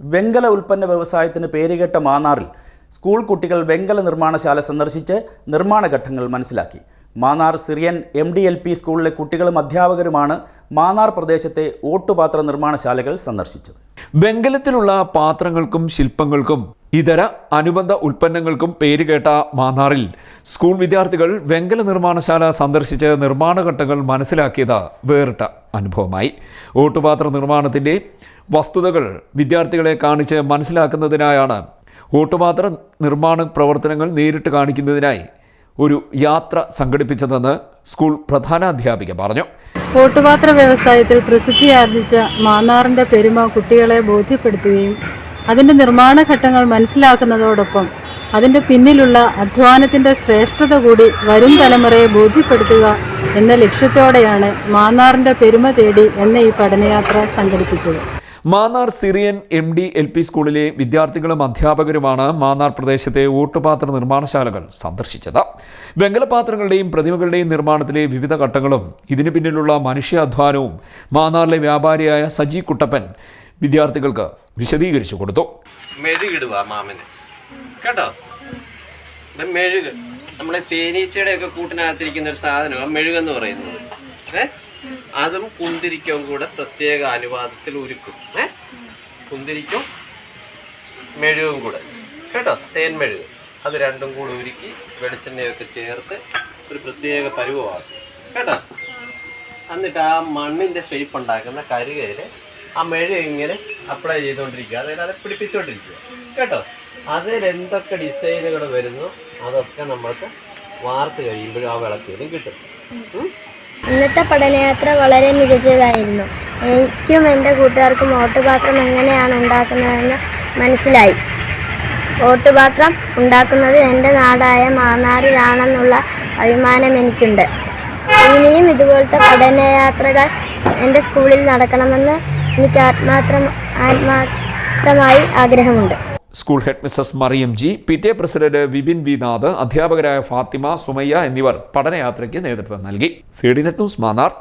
വെങ്കല ഉൽപ്പന്ന വ്യവസായത്തിന് പേരുകേട്ട മാന്നാറിൽ സ്കൂൾ കുട്ടികൾ വെങ്കല നിർമ്മാണശാല സന്ദർശിച്ച് നിർമ്മാണ ഘട്ടങ്ങൾ മനസ്സിലാക്കി. Mannar Syrian M D L P സ്കൂളിലെ കുട്ടികളും അധ്യാപകരുമാണ് മാന്നാർ പ്രദേശത്തെ ഓട്ടുപാത്ര നിർമ്മാണശാലകൾ സന്ദർശിച്ചത്. വെങ്കലത്തിലുള്ള പാത്രങ്ങൾക്കും ശില്പങ്ങൾക്കും ഇതര അനുബന്ധ ഉൽപ്പന്നങ്ങൾക്കും പേരുകേട്ട മാന്നാറിൽ സ്കൂൾ വിദ്യാർത്ഥികൾ വെങ്കല നിർമ്മാണശാല സന്ദർശിച്ച് നിർമ്മാണ ഘട്ടങ്ങൾ മനസ്സിലാക്കിയത് വേറിട്ട അനുഭവമായി. ഓട്ടുപാത്ര നിർമ്മാണത്തിന്റെ വസ്തുതകൾ വിദ്യാർത്ഥികളെ കാണിച്ച് മനസ്സിലാക്കുന്നതിനായാണ് ഓട്ടുപാത്ര നിർമ്മാണ പ്രവർത്തനങ്ങൾ നേരിട്ട് കാണിക്കുന്നതിനായി ഒരു യാത്ര സംഘടിപ്പിച്ചതെന്ന് സ്കൂൾ പ്രധാനാധ്യാപിക പറഞ്ഞു. ഓട്ടുപാത്ര വ്യവസായത്തിൽ പ്രസിദ്ധിയാർജിച്ച മാന്നാറിന്റെ പെരുമ കുട്ടികളെ ബോധ്യപ്പെടുത്തുകയും അതിന്റെ നിർമ്മാണ ഘട്ടങ്ങൾ മനസ്സിലാക്കുന്നതോടൊപ്പം അതിന്റെ പിന്നിലുള്ള അധ്വാനത്തിന്റെ ശ്രേഷ്ഠത കൂടി വരും തലമുറയെ ബോധ്യപ്പെടുത്തുക എന്ന ലക്ഷ്യത്തോടെയാണ് മാന്നാറിന്റെ പെരുമ തേടി എന്ന ഈ പഠനയാത്ര സംഘടിപ്പിച്ചത്. Mannar Syrian M D L P സ്കൂളിലെ വിദ്യാർത്ഥികളും അധ്യാപകരുമാണ് മാന്നാർ പ്രദേശത്തെ ഓട്ടുപാത്ര നിർമ്മാണശാലകൾ സന്ദർശിച്ചത്. വെങ്കലപാത്രങ്ങളുടെയും പ്രതിമകളുടെയും നിർമ്മാണത്തിലെ വിവിധ ഘട്ടങ്ങളും ഇതിനു പിന്നിലുള്ള മനുഷ്യാധ്വാനവും മാന്നാറിലെ വ്യാപാരിയായ സജി കുട്ടപ്പൻ വിദ്യാർത്ഥികൾക്ക് വിശദീകരിച്ചു കൊടുത്തു. മെഴുകിടുക മാമന്. കേട്ടോ? മെഴുക്. നമ്മുടെ തേനീച്ചയുടെ ഒക്കെ കൂട്ടിനകത്തിരിക്കുന്ന ഒരു സാധനമാണ് മെഴുകെന്ന് പറയുന്നത്. ഏ? അതും കുന്തിരിക്കവും കൂടെ പ്രത്യേക അനുവാദത്തിൽ ഒരുക്കും. ഏ? കുന്തിരിക്കും മെഴുകും കൂടെ. കേട്ടോ? തേൻ മെഴുക്. അത് രണ്ടും കൂടെ ഒരുക്കി വെളിച്ചെണ്ണയൊക്കെ ചേർത്ത് ഒരു പ്രത്യേക പരുവമാക്കും. കേട്ടോ? എന്നിട്ട് ആ മണ്ണിന്റെ ഷേപ്പ് ഉണ്ടാക്കുന്ന കരുകയിൽ ആ മെഴ ഇങ്ങനെ അപ്ലൈ ചെയ്തുകൊണ്ടിരിക്കുക അതായത് അത് പിടിപ്പിച്ചുകൊണ്ടിരിക്കുക കേട്ടോ? അതിൽ എന്തൊക്കെ ഡിസൈനുകൾ വരുന്നു? അതൊക്കെ നമ്മൾക്ക് വാർത്ത് കഴിയുമ്പോഴും ആ വിളക്കിലും കിട്ടും. ഇന്നത്തെ പഠനയാത്ര വളരെ മികച്ചതായിരുന്നു. എനിക്കും എന്റെ കൂട്ടുകാർക്കും ഓട്ടുപാത്രം എങ്ങനെയാണ് ഉണ്ടാക്കുന്നതെന്ന് മനസ്സിലായി. ഓട്ടുപാത്രം ഉണ്ടാക്കുന്നത് എന്റെ നാടായ മാന്നാറിലാണെന്നുള്ള അഭിമാനം എനിക്കുണ്ട്. ഇനിയും ഇതുപോലത്തെ പഠനയാത്രകൾ എന്റെ സ്കൂളിൽ നടക്കണമെന്ന് എനിക്ക് ആത്മാത്രം ആത്മാർത്ഥമായി ആഗ്രഹമുണ്ട്. School head Mrs Mariyam G P T A president Vipin V Nath അധ്യാപകരായ ഫാത്തിമ സുമയ്യ എന്നിവർ പഠനയാത്രയ്ക്ക് നേതൃത്വം നൽകി. C D net news Mannar.